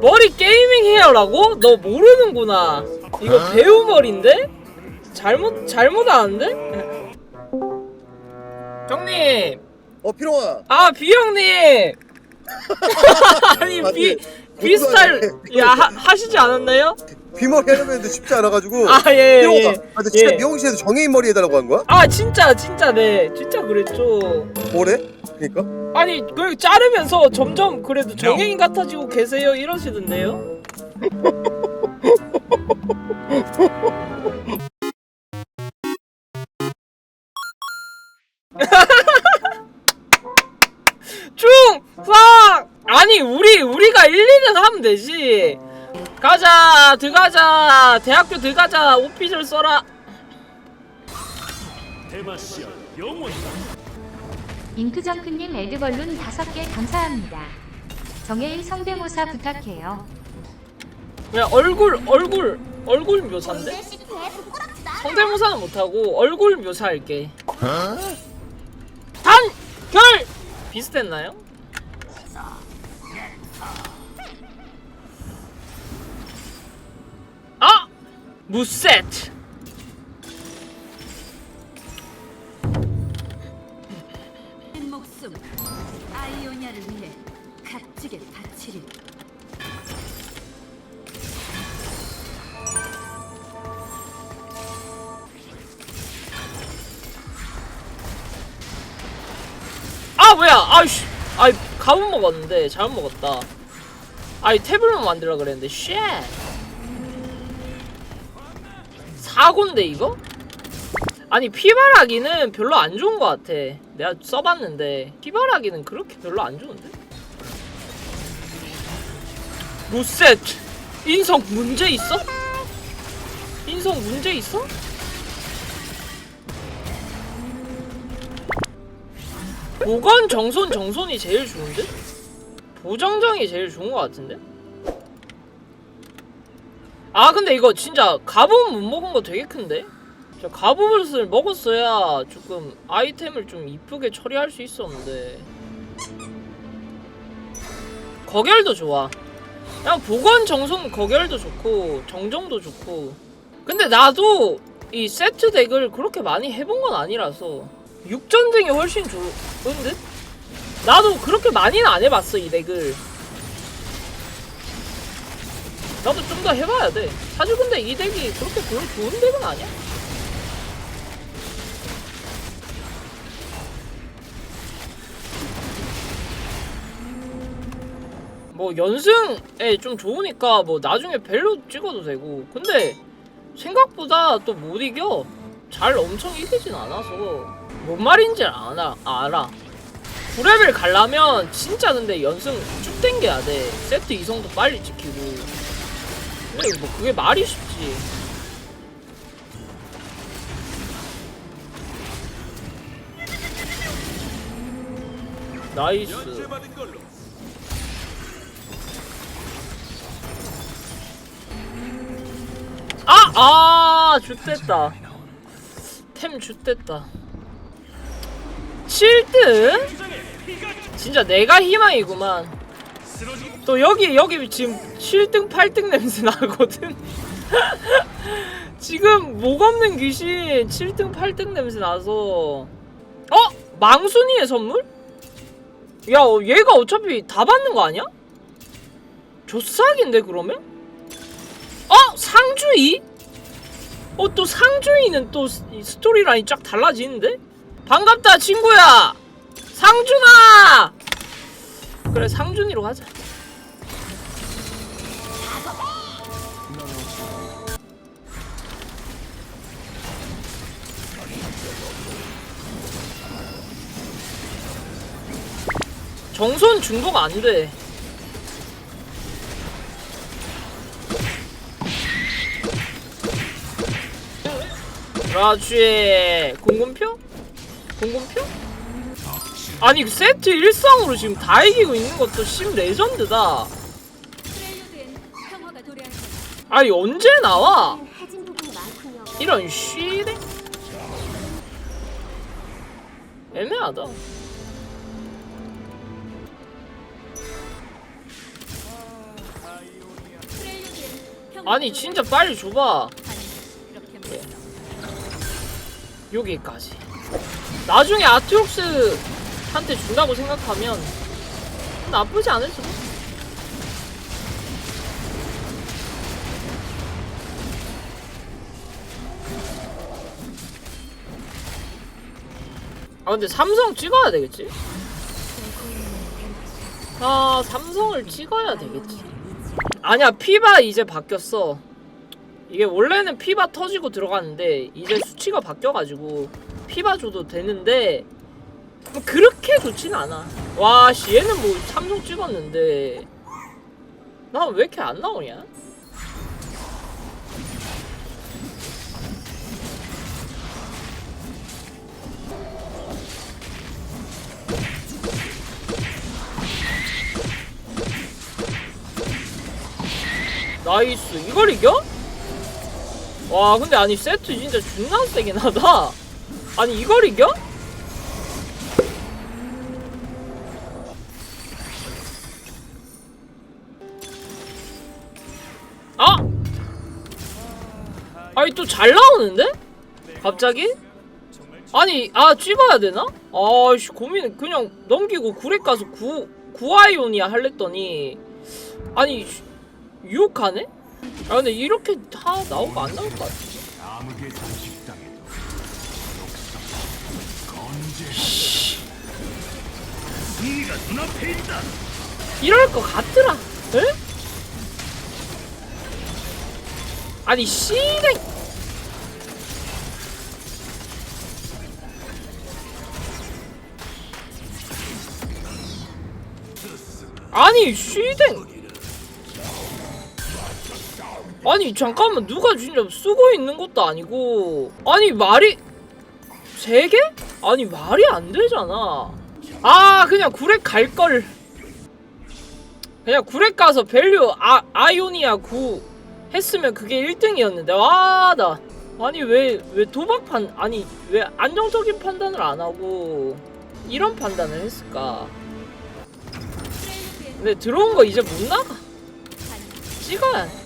머리 게이밍 헤어라고? 너 모르는구나. 이거 배우 머리인데? 잘못 잘못 아는데? 형님, 어 피롱아 아 비형님. 아니 비 비스타일 야 하, 하시지 않았나요? 귀머리 하려면 했는데 쉽지 않아가지고 아 예. 피롱아 예. 아 근데 진짜 예. 미용실에서 정해인 머리 해달라고 한 거야? 아 진짜 진짜 네 진짜 그랬죠. 뭐래? 그니까 아니 그 자르면서 점점 그래도 정해인 같아지고 계세요? 이러시던데요. 중상 아니 우리 우리가 1, 2등 하면 되지. 가자 들어가자. 대학교 들어가자. 오피셜 써라. 대마시아 영원 잉크정크님 에드벌룬 5개 감사합니다. 정혜인 성대모사 부탁해요. 그냥 얼굴 얼굴 얼굴 묘사인데 성대모사는 못하고 얼굴 묘사할게 단결 비슷했나요? 아 무세 아 뭐야 아이씨 아이 가분 먹었는데 잘못 먹었다 아이 태블릿 만들라 그랬는데 쉣 사고인데 이거? 아니 피바라기는 별로 안 좋은 것 같아 내가 써봤는데 피바라기는 그렇게 별로 안 좋은데? 로세트 인성 문제 있어? 인성 문제 있어? 보건 정손 정손이 제일 좋은데? 보정정이 제일 좋은 것 같은데? 아 근데 이거 진짜 갑옷 못 먹은 거 되게 큰데? 저 갑옷을 먹었어야 조금 아이템을 좀 이쁘게 처리할 수 있었는데 거결도 좋아 그냥 보건 정손 거결도 좋고 정정도 좋고 근데 나도 이 세트 덱을 그렇게 많이 해본 건 아니라서 육전등이 훨씬 좋은데? 나도 그렇게 많이는 안 해봤어 이 덱을. 나도 좀 더 해봐야 돼. 사실 근데 이 덱이 그렇게 별로 좋은 덱은 아니야. 뭐 연승에 좀 좋으니까 뭐 나중에 벨로 찍어도 되고. 근데 생각보다 또 못 이겨 잘 엄청 이기진 않아서 뭔 말인지 알아 알아 9레벨 가려면 진짜 근데 연승 쭉 땡겨야 돼 세트 이성도 빨리 지키고 근데 뭐 그게 말이 쉽지 나이스 아! 아! 좆됐다 템 좆됐다 7등? 진짜 내가 희망이구만 또 여기 여기 지금 7등 8등 냄새 나거든 지금 목 없는 귀신 7등 8등 냄새 나서 어? 망순이의 선물? 야 어, 얘가 어차피 다 받는 거 아니야? 조싹인데 그러면? 어? 상주이? 어 또 상주이는 또 스토리라인이 쫙 달라지는데? 반갑다 친구야 상준아 그래 상준이로 가자 정손 중복 안 돼. 그렇지. 공군표? 공군표? 아니 그 세트 일상으로 지금 다 이기고 있는 것도 심 레전드다. 아니 언제 나와? 이런 쉬래? 애매하다. 아니 진짜 빨리 줘봐 여기까지. 나중에 아트록스한테 준다고 생각하면 나쁘지 않을 수도 아 근데 삼성 찍어야 되겠지? 아 삼성을 찍어야 되겠지. 아니야 피바 이제 바뀌었어 이게 원래는 피바 터지고 들어갔는데 이제 수치가 바뀌어가지고 피바 줘도 되는데 뭐 그렇게 좋진 않아 와씨 얘는 뭐 삼성 찍었는데 나 왜 이렇게 안 나오냐? 나이스 이걸 이겨? 와 근데 아니 세트 진짜 존나 세긴 하다 아니 이걸 이겨? 아! 아니 또 잘 나오는데? 갑자기? 아니 아 찍어야 되나? 아씨 고민 그냥 넘기고 구렉 가서 구 구아이오니아 할랬더니 아니 유혹하네? 아 근데 이렇게 다 나오고 안 나올 것 같아 암흑의 단식당에도 건재 네가 눈앞에 있다 이럴 것 같더라. 에? 아니 씨랭 아니 씨댕 아니 잠깐만 누가 진짜 쓰고 있는 것도 아니고. 아니 말이 세 개? 아니 말이 안 되잖아. 아 그냥 구렉 갈 걸. 그냥 구렉 가서 밸류 아, 아이오니아 9 했으면 그게 1등이었는데. 와나. 아니 왜 왜 도박판 아니 왜 안정적인 판단을 안 하고 이런 판단을 했을까? 근데 들어온 거 이제 못 나가. 찍어야 돼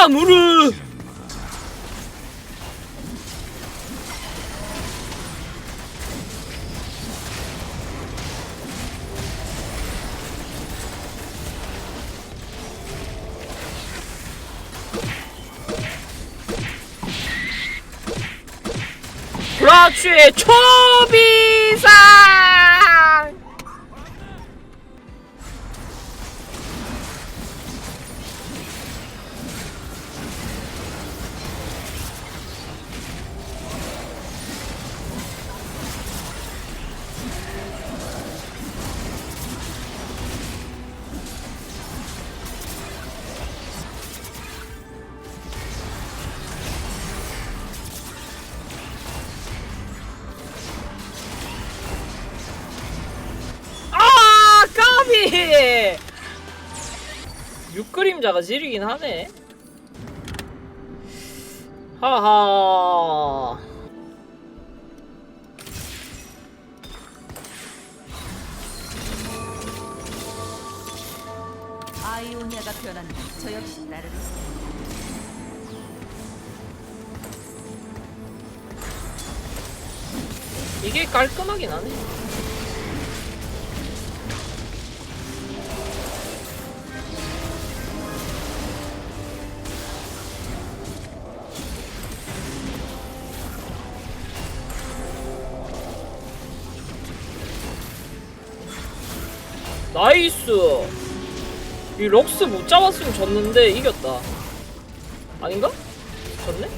꽉다 무르 그렇지 초비상 그림자가 지르긴 하네 하하 아이오니아가 변한다. 저 역시 나를 이게 깔끔하긴 하네 나이스 이 럭스 못 잡았으면 졌는데 이겼다 아닌가? 졌네?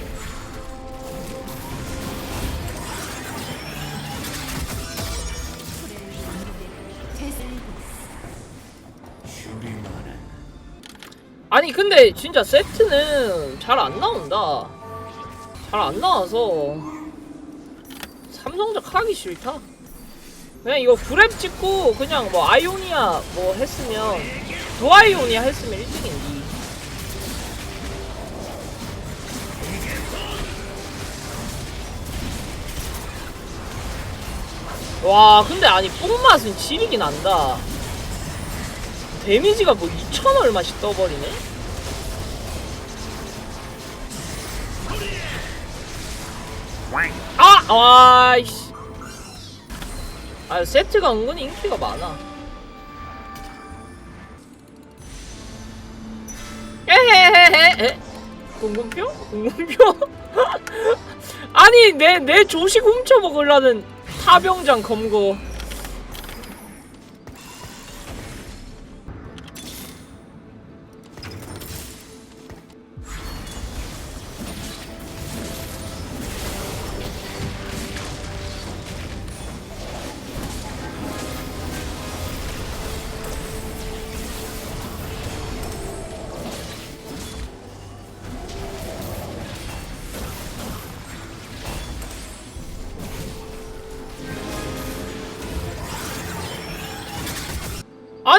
아니 근데 진짜 세트는 잘 안 나온다 잘 안 나와서 삼성작 하기 싫다 그냥 이거 그랩 찍고 그냥 뭐 아이오니아 뭐 했으면 도아이오니아 했으면 1등인데 와 근데 아니 뽕맛은 지리긴 난다. 데미지가 뭐 2천 얼마씩 떠버리네? 아! 와이씨. 아 세트가 은근히 인기가 많아 에헤헤헤 궁금표? 궁금표? 아니 내 내 조식 훔쳐 먹으려는 타병장 검거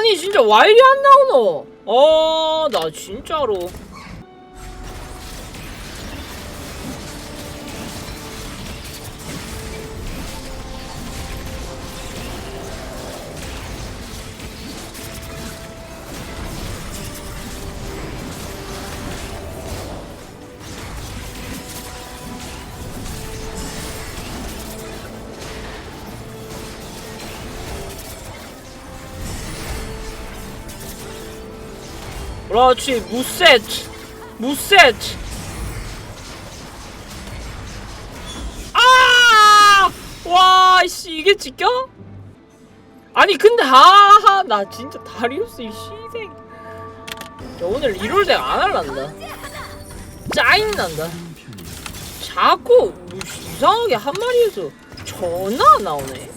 아니 진짜 와일이 안 나오노? 어나 진짜로 그렇지 무세트 무세트 아! 아와 씨 이게 지켜? 아니 근데 하하 나 진짜 다리우스 이 시생. 저 오늘 리롤 덱 안 할란다. 짜증난다. 자꾸 뭐 이상하게 한 마리에서 전화 안 나오네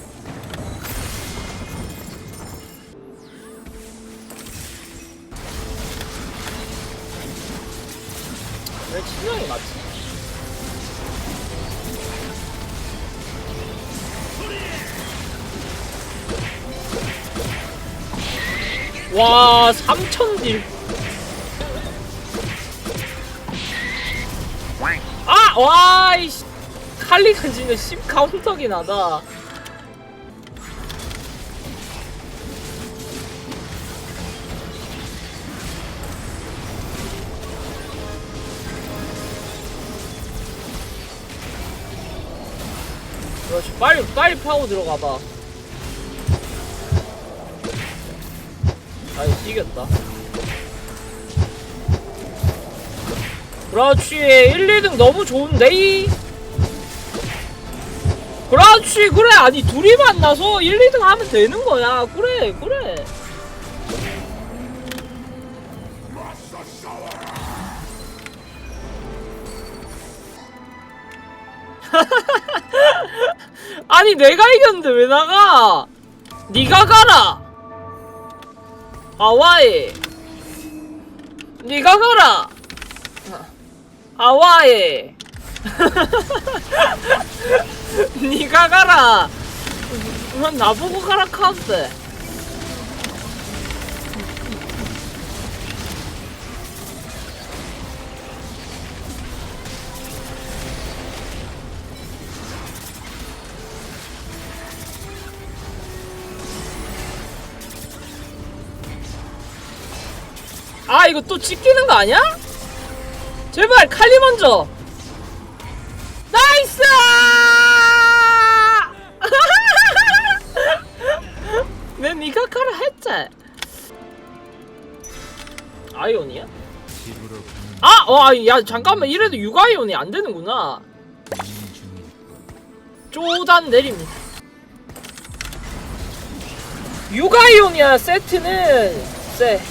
왜 친형이 맞지? 와 3000딜 아! 와 이씨 칼리가 진짜 10 카운터긴 하다 그렇지. 빨리 빨리 파고 들어가봐. 아이 이겼다. 그렇지. 1, 2등 너무 좋은데 이? 그렇지 그래. 아니 둘이 만나서 1, 2등 하면 되는 거야. 그래 그래 아니 내가 이겼는데 왜 나가? 네가 가라. 아와이. 네가 가라. 아와이. 네가 가라. 뭐 나보고 가라 카스. 아 이거 또 찍히는 거 아니야? 제발 칼리 먼저. 나이스! 내 니가 카라 했지? 아이온이야? 아! 어, 야 잠깐만. 이래도 육아이온이 안 되는구나. 쪼단 내립니다. 육아이온이야 세트는. 쎄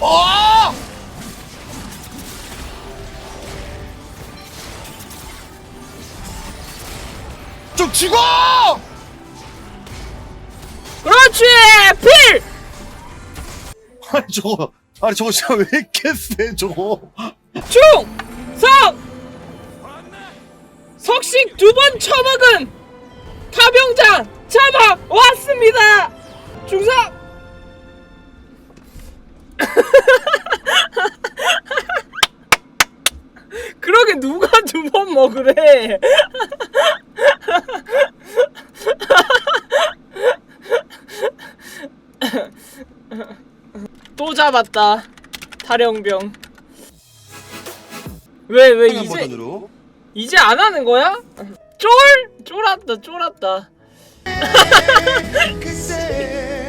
어! 좀 죽어! 그렇지 필 아니 저거 아니 저거 진짜 왜 이렇게 세 저거 중! 석! 석식 두 번 처먹은 타병장 잡아 왔습니다! 중석! 그러게 누가 두 번 먹으래? 또 잡았다. 다령병. 왜, 왜 이제 버전으로 이제 안 하는 거야? 쫄? 쫄았다, 쫄았다.